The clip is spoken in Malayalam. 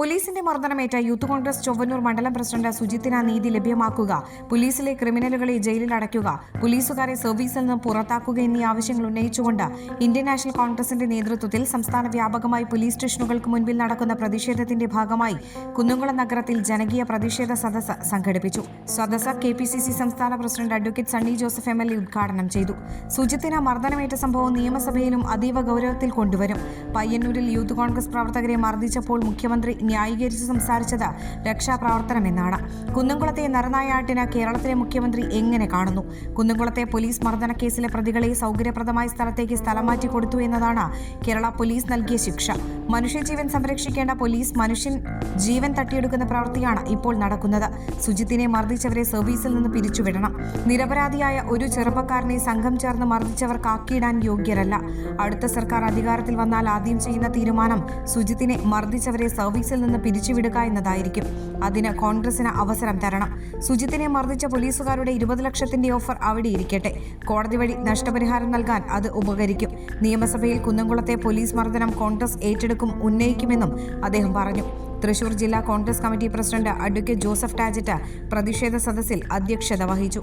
പോലീസിന്റെ മർദ്ദനമേറ്റ യൂത്ത് കോൺഗ്രസ് ചൊവ്വന്നൂർ മണ്ഡലം പ്രസിഡന്റ് സുജിത്തിന് നീതി ലഭ്യമാക്കുക. പോലീസിലെ ക്രിമിനലുകളെ ജയിലിൽ അടയ്ക്കുക. പോലീസുകാരെ സർവീസിൽ നിന്ന് പുറത്താക്കുക എന്നീ ആവശ്യങ്ങൾ ഉന്നയിച്ചുകൊണ്ട് ഇന്ത്യൻ നാഷണൽ കോൺഗ്രസിന്റെ നേതൃത്വത്തിൽ സംസ്ഥാന വ്യാപകമായി പോലീസ് സ്റ്റേഷനുകൾക്ക് മുൻപിൽ നടക്കുന്ന പ്രതിഷേധത്തിന്റെ ഭാഗമായി കുന്നുകുളം നഗരത്തിൽ ജനകീയ പ്രതിഷേധ സദസ്സ് സംഘടിപ്പിച്ചു. സദസ്സ് കെ പി സി സി സംസ്ഥാന president advocate Sunny Joseph M L A ഉദ്ഘാടനം ചെയ്തു. സുജിത്തിന് മർദ്ദനമേറ്റ സംഭവം നിയമസഭയിലും അതീവ ഗൗരവത്തിൽ കൊണ്ടുവരും. പയ്യന്നൂരിൽ യൂത്ത് കോൺഗ്രസ് പ്രവർത്തകരെ മർദ്ദിച്ചപ്പോൾ മുഖ്യമന്ത്രി ന്യായീകരിച്ച് സംസാരിച്ചത് രക്ഷാപ്രവർത്തനമെന്നാണ് കുന്നംകുളത്തെ നരനായാട്ടിന് കേരളത്തിലെ മുഖ്യമന്ത്രി എങ്ങനെ കാണുന്നു? കുന്നംകുളത്തെ പോലീസ് മർദ്ദന കേസിലെ പ്രതികളെ സൗകര്യപ്രദമായ സ്ഥലത്തേക്ക് സ്ഥലം മാറ്റി കൊടുത്തു എന്നതാണ് കേരള പോലീസ് നൽകിയ ശിക്ഷ. മനുഷ്യജീവൻ സംരക്ഷിക്കേണ്ട പോലീസ് മനുഷ്യൻ ജീവൻ തട്ടിയെടുക്കുന്ന പ്രവൃത്തിയാണ് ഇപ്പോൾ നടക്കുന്നത്. സുജിത്തിനെ മർദ്ദിച്ചവരെ സർവീസിൽ നിന്ന് പിരിച്ചുവിടണം. നിരപരാധിയായ ഒരു ചെറുപ്പക്കാരനെ സംഘം ചേർന്ന് മർദ്ദിച്ചവർ കാക്കിയിടാൻ യോഗ്യരല്ല. അടുത്ത സർക്കാർ അധികാരത്തിൽ വന്നാൽ ആദ്യം ചെയ്യുന്ന തീരുമാനം സുജിത്തിനെ മർദ്ദിച്ചവരെ സർവീസിൽ നിന്ന് പിരിച്ചുവിടുക എന്നതായിരിക്കും. അതിന് കോൺഗ്രസിന് അവസരം തരണം. സുജിത്തിനെ മർദ്ദിച്ച പോലീസുകാരുടെ ഇരുപത് ലക്ഷത്തിന്റെ ഓഫർ അവിടെ ഇരിക്കട്ടെ കോടതി വഴി നഷ്ടപരിഹാരം നൽകാൻ അത് ഉപകരിക്കും. നിയമസഭയിൽ കുന്നംകുളത്തെ പോലീസ് മർദ്ദനം കോൺഗ്രസ് ഏറ്റെടുക്കും. ഉന്നയിക്കുമെന്നും അദ്ദേഹം പറഞ്ഞു. തൃശൂർ ജില്ലാ Congress committee president advocate Joseph Tajet പ്രതിഷേധ സദസ്സിൽ അധ്യക്ഷത വഹിച്ചു.